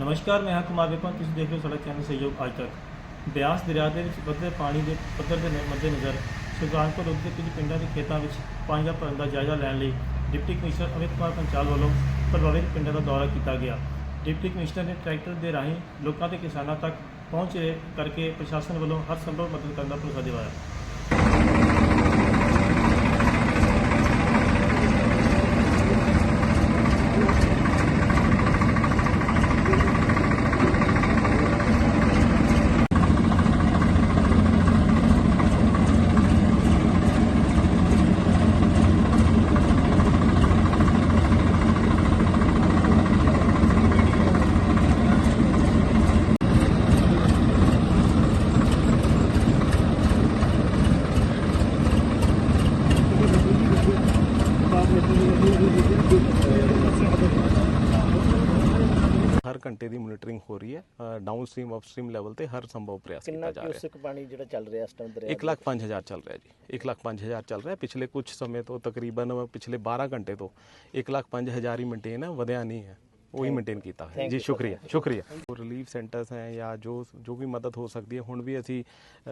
ਨਮਸਕਾਰ, ਮੈਂ ਹਾਂ ਕੁਮਾਰ ਵਿਪਨ। ਤੁਸੀਂ ਦੇਖ ਰਹੇ ਹੋ ਸਾਡਾ ਚੈਨਲ ਸਹਿਯੋਗ ਅੱਜ ਤੱਕ। ਬਿਆਸ ਦਰਿਆ ਦੇ ਵਿੱਚ ਵੱਧਦੇ ਪਾਣੀ ਦੇ ਪੱਧਰ ਦੇ ਮੱਦੇਨਜ਼ਰ ਸੁਲਤਾਨਪੁਰ ਲੋਧੀ ਦੇ ਕੁਝ ਪਿੰਡਾਂ ਦੇ ਖੇਤਾਂ ਵਿੱਚ ਪਾਣੀ ਦਾ ਭਰਨ ਦਾ ਜਾਇਜ਼ਾ ਲੈਣ ਲਈ ਡਿਪਟੀ ਕਮਿਸ਼ਨਰ ਅਮਿਤ ਕੁਮਾਰ ਪੰਚਾਲ ਵੱਲੋਂ ਪ੍ਰਭਾਵਿਤ ਪਿੰਡਾਂ ਦਾ ਦੌਰਾ ਕੀਤਾ ਗਿਆ। ਡਿਪਟੀ ਕਮਿਸ਼ਨਰ ਨੇ ਟਰੈਕਟਰ ਦੇ ਰਾਹੀਂ ਲੋਕਾਂ ਤੇ ਕਿਸਾਨਾਂ ਤੱਕ ਪਹੁੰਚ ਰਹੇ ਕਰਕੇ ਪ੍ਰਸ਼ਾਸਨ ਵੱਲੋਂ ਹਰ ਸੰਭਵ ਮਦਦ ਕਰਨ ਦਾ ਭਰੋਸਾ ਦਿਵਾਇਆ। ਹਰ ਘੰਟੇ ਦੀ ਮੋਨੀਟਰਿੰਗ ਹੋ ਰਹੀ ਹੈ ਡਾਊਨ ਸਟ੍ਰੀਮ ਅਪਸਟ੍ਰੀਮ ਲੈਵਲ ਤੇ ਹਰ ਸੰਭਵ ਪ੍ਰਯਾਸ ਕਿੰਨਾ ਕੀਤਾ ਜਾ ਰਿਹਾ ਹੈ। ਕਿਊਸਕ ਪਾਣੀ ਜਿਹੜਾ ਚੱਲ ਰਿਹਾ ਇਸ ਟਾਈਮ ਦਰਿਆ 1 ਲੱਖ 5000 ਚੱਲ ਰਿਹਾ ਜੀ 1 ਲੱਖ 5000 ਚੱਲ ਰਿਹਾ। ਪਿਛਲੇ ਕੁਝ ਸਮੇਂ ਤੋਂ ਤਕਰੀਬਨ ਪਿਛਲੇ 12 ਘੰਟੇ ਤੋਂ 1 ਲੱਖ 5000 ਹੀ ਮੇਨਟੇਨ ਹੈ ਵਧਿਆ ਨਹੀਂ ਹੈ। ਉਹੀ ਮੇਨਟੇਨ ਕੀਤਾ ਜੀ you, ਸ਼ੁਕਰੀਆ ਸ਼ੁਕਰੀਆ। ਰਿਲੀਫ ਸੈਂਟਰਸ ਹੈ ਜਾਂ ਜੋ ਜੋ ਵੀ ਮਦਦ ਹੋ ਸਕਦੀ ਹੈ ਹੁਣ ਵੀ ਅਸੀਂ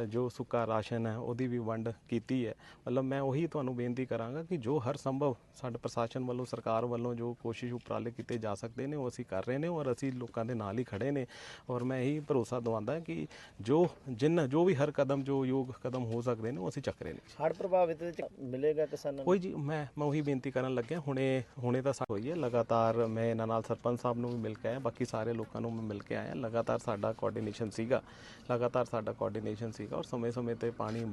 ਜੋ ਸੁੱਕਾ ਰਾਸ਼ਨ ਹੈ ਉਹਦੀ ਵੀ ਵੰਡ ਕੀਤੀ ਹੈ। ਮਤਲਬ ਮੈਂ ਉਹੀ ਤੁਹਾਨੂੰ ਬੇਨਤੀ ਕਰਾਂਗਾ ਕਿ ਜੋ ਹਰ ਸੰਭਵ ਸਾਡੇ ਪ੍ਰਸ਼ਾਸਨ ਵੱਲੋਂ ਸਰਕਾਰ ਵੱਲੋਂ ਜੋ ਕੋਸ਼ਿਸ਼ ਉਪਰਾਲੇ ਕੀਤੇ ਜਾ ਸਕਦੇ ਨੇ ਉਹ ਅਸੀਂ ਕਰ ਰਹੇ ਨੇ ਔਰ ਅਸੀਂ ਲੋਕਾਂ ਦੇ ਨਾਲ ਹੀ ਖੜੇ ਨੇ। ਔਰ ਮੈਂ ਇਹੀ ਭਰੋਸਾ ਦਵਾਉਂਦਾ ਕਿ ਜੋ ਜਿੰਨ ਜੋ ਵੀ ਹਰ ਕਦਮ ਜੋ ਯੋਗ ਕਦਮ ਹੋ ਸਕਦੇ ਨੇ ਉਹ ਅਸੀਂ ਚੱਕ ਰਹੇ ਨੇ। ਹੜ੍ਹ ਪ੍ਰਭਾਵਿਤ ਵਿੱਚ ਮਿਲੇਗਾ ਕਿਸਾਨਾਂ ਨੂੰ? ਕੋਈ ਜੀ ਮੈਂ ਮੈਂ ਉਹੀ ਬੇਨਤੀ ਕਰਨ ਲੱਗਿਆ ਹੁਣੇ ਹੁਣੇ ਤਾਂ ਹੋਈ ਹੈ। ਲਗਾਤਾਰ ਮੈਂ ਇਹਨਾਂ ਨਾਲ ਸਰਪੰਚ ਸਾਹਿਬ ਨੂੰ ਵੀ ਮਿਲ ਕੇ ਆਇਆ ਬਾਕੀ ਸਾਰੇ ਲੋਕਾਂ ਨੂੰ ਮੈਂ ਮਿਲ ਕੇ ਆਇਆ। ਲਗਾਤਾਰ ਸਾਡਾ ਕੋਆਰਡੀਨੇਸ਼ਨ ਸੀਗਾ ਲਗਾਤਾਰ ਸਾਡਾ ਕੋਆਰਡੀਨੇਸ਼ਨ ਸੀਗਾ ਔਰ ਸਮੇਂ-ਸਮੇਂ ਤੇ ਪਾਣੀ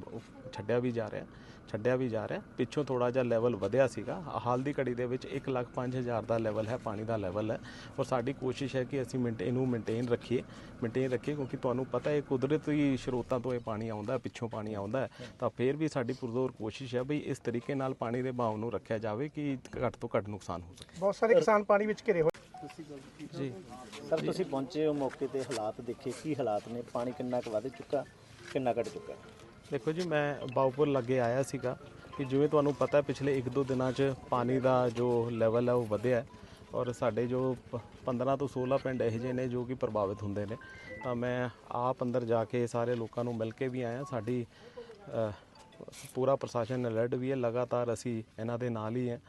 ਛੱਡਿਆ ਵੀ ਜਾ ਰਿਹਾ ਛੱਡਿਆ ਵੀ ਜਾ ਰਿਹਾ। ਪਿੱਛੋਂ ਥੋੜਾ ਜਿਹਾ ਲੈਵਲ ਵਧਿਆ ਸੀਗਾ। ਹਾਲ ਦੀ ਘੜੀ ਦੇ ਵਿੱਚ 1 ਲੱਖ 5000 ਦਾ ਲੈਵਲ ਹੈ ਪਾਣੀ ਦਾ ਲੈਵਲ ਹੈ। ਔਰ ਸਾਡੀ ਕੋਸ਼ਿਸ਼ ਹੈ ਕਿ ਅਸੀਂ ਮਿੰਟ ਇਹਨੂੰ ਮੇਨਟੇਨ ਰੱਖੀਏ ਮੇਨਟੇਨ ਰੱਖੀਏ ਕਿਉਂਕਿ ਤੁਹਾਨੂੰ ਪਤਾ ਹੈ ਕੁਦਰਤੀ ਸਰੋਤਾਂ ਤੋਂ ਇਹ ਪਾਣੀ ਆਉਂਦਾ ਪਿੱਛੋਂ ਪਾਣੀ ਆਉਂਦਾ ਹੈ, ਤਾਂ ਫਿਰ ਵੀ ਸਾਡੀ ਪੁਰਜ਼ੋਰ ਕੋਸ਼ਿਸ਼ ਹੈ ਬਈ ਇਸ ਤਰੀਕੇ ਨਾਲ ਪਾਣੀ ਦੇ ਭਾਵ ਨੂੰ ਰੱਖਿਆ ਜਾਵੇ ਕਿ ਘੱਟ ਤੋਂ ਘੱਟ ਨੁਕਸਾਨ ਹੋ ਸਕੇ। ਬਹੁਤ ਸਾਰੇ ਕਿਸਾਨ ਪਾਣੀ ਵਿੱਚ ਘਿਰੇ ਜੀ। ਸਰ ਤੁਸੀਂ ਪਹੁੰਚੇ ਹੋ ਮੌਕੇ ਤੇ ਹਾਲਾਤ ਦੇਖੇ ਕੀ ਹਾਲਾਤ ਨੇ? ਪਾਣੀ ਕਿੰਨਾ ਕੁ ਵੱਧ ਚੁੱਕਾ ਕਿੰਨਾ ਘਟ ਚੁੱਕਾ? ਦੇਖੋ ਜੀ ਮੈਂ ਬਾਉਪੁਰ ਲੱਗੇ ਆਇਆ ਸੀਗਾ ਕਿ ਜਿਵੇਂ ਤੁਹਾਨੂੰ ਪਤਾ ਹੈ ਪਿਛਲੇ 1-2 ਦਿਨਾਂ 'ਚ ਪਾਣੀ ਦਾ ਜੋ ਲੈਵਲ ਹੈ ਉਹ ਵਧਿਆ ਹੈ ਔਰ ਸਾਡੇ ਜੋ ਪ- 15 ਤੋਂ 16 ਪਿੰਡ ਇਹੋ ਜਿਹੇ ਨੇ ਜੋ ਕਿ ਪ੍ਰਭਾਵਿਤ ਹੁੰਦੇ ਨੇ। ਤਾਂ ਮੈਂ ਆਪ ਅੰਦਰ ਜਾ ਕੇ ਸਾਰੇ ਲੋਕਾਂ ਨੂੰ ਮਿਲ ਕੇ ਵੀ ਆਇਆ। ਸਾਡੀ ਪੂਰਾ ਪ੍ਰਸ਼ਾਸਨ ਅਲਰਟ ਵੀ ਹੈ। ਲਗਾਤਾਰ ਅਸੀਂ ਇਹਨਾਂ ਦੇ ਨਾਲ ਹੀ ਹੈ।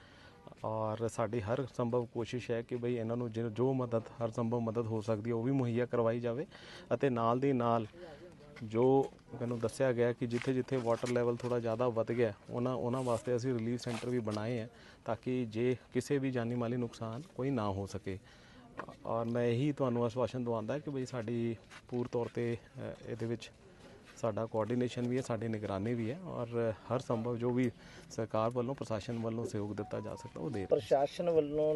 ਔਰ ਸਾਡੀ ਹਰ ਸੰਭਵ ਕੋਸ਼ਿਸ਼ ਹੈ ਕਿ ਬਈ ਇਹਨਾਂ ਨੂੰ ਜਿ ਜੋ ਮਦਦ ਹਰ ਸੰਭਵ ਮਦਦ ਹੋ ਸਕਦੀ ਹੈ ਉਹ ਵੀ ਮੁਹੱਈਆ ਕਰਵਾਈ ਜਾਵੇ ਅਤੇ ਨਾਲ ਦੀ ਨਾਲ ਜੋ ਮੈਨੂੰ ਦੱਸਿਆ ਗਿਆ ਕਿ ਜਿੱਥੇ ਜਿੱਥੇ ਵਾਟਰ ਲੈਵਲ ਥੋੜਾ ਜ਼ਿਆਦਾ ਵੱਧ ਗਿਆ ਉਹਨਾਂ ਉਹਨਾਂ ਵਾਸਤੇ ਅਸੀਂ ਰਿਲੀਫ ਸੈਂਟਰ ਵੀ ਬਣਾਏ ਹੈ ਤਾਂ ਕਿ ਜੇ ਕਿਸੇ ਵੀ ਜਾਨੀ ਮਾਲੀ ਨੁਕਸਾਨ ਕੋਈ ਨਾ ਹੋ ਸਕੇ। ਔਰ ਮੈਂ ਇਹੀ ਤੁਹਾਨੂੰ ਆਸ਼ਵਾਸਨ ਦਵਾਉਂਦਾ ਕਿ ਬਈ ਸਾਡੀ ਪੂਰ ਤੌਰ ਤੇ ਅ, ਇਹਦੇ ਵਿੱਚ ਸਾਡਾ ਕੋਆਰਡੀਨੇਸ਼ਨ ਵੀ ਹੈ, ਸਾਡੀ ਨਿਗਰਾਨੀ ਵੀ ਹੈ ਔਰ ਹਰ ਸੰਭਵ ਜੋ ਵੀ ਸਰਕਾਰ ਵੱਲੋਂ, ਪ੍ਰਸ਼ਾਸਨ ਵੱਲੋਂ ਸਹਿਯੋਗ ਦਿੱਤਾ ਜਾ ਸਕਦਾ ਉਹ ਦੇ ਰਹੇ ਹਾਂ। ਪ੍ਰਸ਼ਾਸਨ ਵੱਲੋਂ